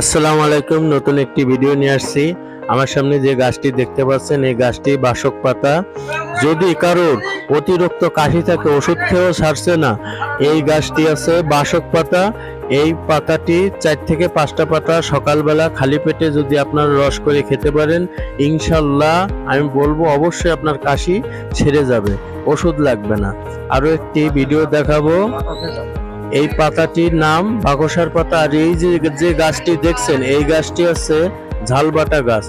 আসসালামু আলাইকুম নতুন একটি ভিডিও নিয়ে আসছি। আমার সামনে যে গাছটি দেখতে পাচ্ছেন, এই গাছটি বাসক পাতা। যদি কারোর অতিরিক্ত কাশি থাকে, ওষুধ খেয়েও সারছে না, এই গাছটি আছে বাসক পাতা। এই পাতাটি চার থেকে পাঁচটা পাতা সকালবেলা খালি পেটে যদি আপনার রস করে খেতে পারেন, ইনশাল্লাহ আমি বলব অবশ্যই আপনার কাশি ছেড়ে যাবে, ওষুধ লাগবে না। আরও একটি ভিডিও দেখাবো। এই পাতাটির নাম বাকসার পাতা। আর এই যে যে গাছটি দেখছেন, এই গাছটি হচ্ছে ঝালবাটা গাছ।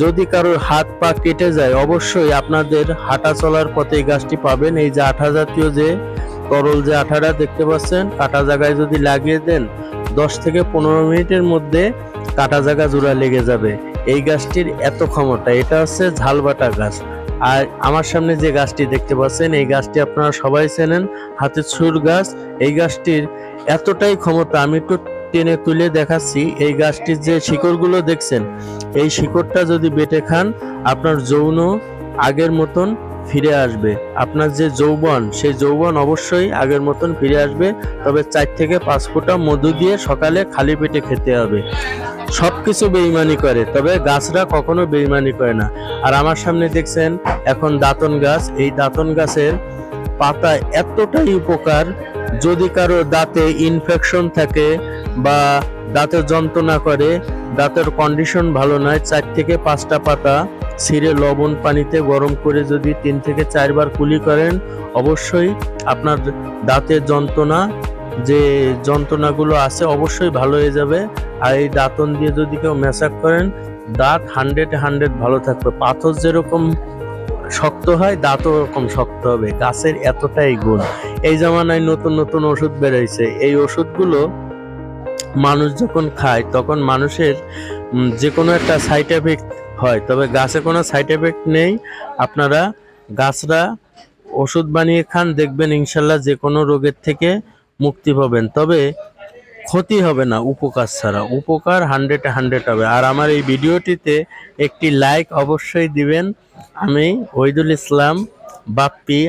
যদি কারোর হাত পা কেটে যায়, অবশ্যই আপনাদের হাঁটা চলার পথে এই গাছটি পাবেন। এই যে আঠা জাতীয় যে তরল যে আঠাটা দেখতে পাচ্ছেন, কাটা জায়গায় যদি লাগিয়ে দেন, দশ থেকে পনেরো মিনিটের মধ্যে কাটা জায়গা জোড়া লেগে যাবে। এই গাছটির এত ক্ষমতা, এটা হচ্ছে ঝালবাটা গাছ। আর আমার সামনে যে গাছটি দেখতে পাচ্ছেন, এই গাছটি আপনারা সবাই চেনেন, হাতে ছুর গাছ। এই গাছটির এতটাই ক্ষমতা, আমি একটু টেনে তুলে দেখাচ্ছি, এই গাছটির যে শিকড়গুলো দেখছেন, এই শিকড়টা যদি বেটে খান, আপনার যৌন আগের মতন ফিরে আসবে। আপনার যে যৌবন, সেই যৌবন অবশ্যই আগের মতন ফিরে আসবে, তবে চার থেকে পাঁচ ফোঁটা মধু দিয়ে সকালে খালি পেটে খেতে হবে। সবকিছু বেইমানি করে, তবে গাছরা কখনো বেইমানি করে না। আর আমার সামনে দেখছেন, এখন দাঁতন গাছ, এই দাঁতন গাছের পাতা এতটাই উপকার, যদি কারও দাঁতে ইনফেকশন থাকে বা দাঁতের যন্ত্রণা করে, দাঁতের কন্ডিশন ভালো নয়, চার থেকে পাঁচটা পাতা ছিঁড়ে লবণ পানিতে গরম করে যদি তিন থেকে চারবার কুলি করেন, অবশ্যই আপনার দাঁতের যন্ত্রণা যে যন্ত্রণাগুলো আছে অবশ্যই ভালো হয়ে যাবে। আর এই দাঁতন দিয়ে যদি কেউ ম্যাসাজ করেন, দাঁত হান্ড্রেড হান্ড্রেড ভালো থাকবে। পাথর যেরকম শক্ত হয়, দাঁতও ওরকম শক্ত হবে। গাছের এতটাই গুণ। এই জামানায় নতুন নতুন ওষুধ বেরোইছে। এই ওষুধগুলো মানুষ যখন খায়, তখন মানুষের যে কোনো একটা সাইড এফেক্ট হয়। তবে গাছে কোনো সাইড এফেক্ট নেই। আপনারা গাছরা ওষুধ বানিয়ে খান, দেখবেন ইনশাল্লাহ যে কোনো রোগের থেকে মুক্তি পাবেন। তবে ক্ষতি হবে না উপকার ছাড়া। উপকার হান্ড্রেড হান্ড্রেড হবে। আর আমার এই ভিডিওটিতে একটি লাইক অবশ্যই দিবেন। আমি ওইদুল ইসলাম বাপ্পি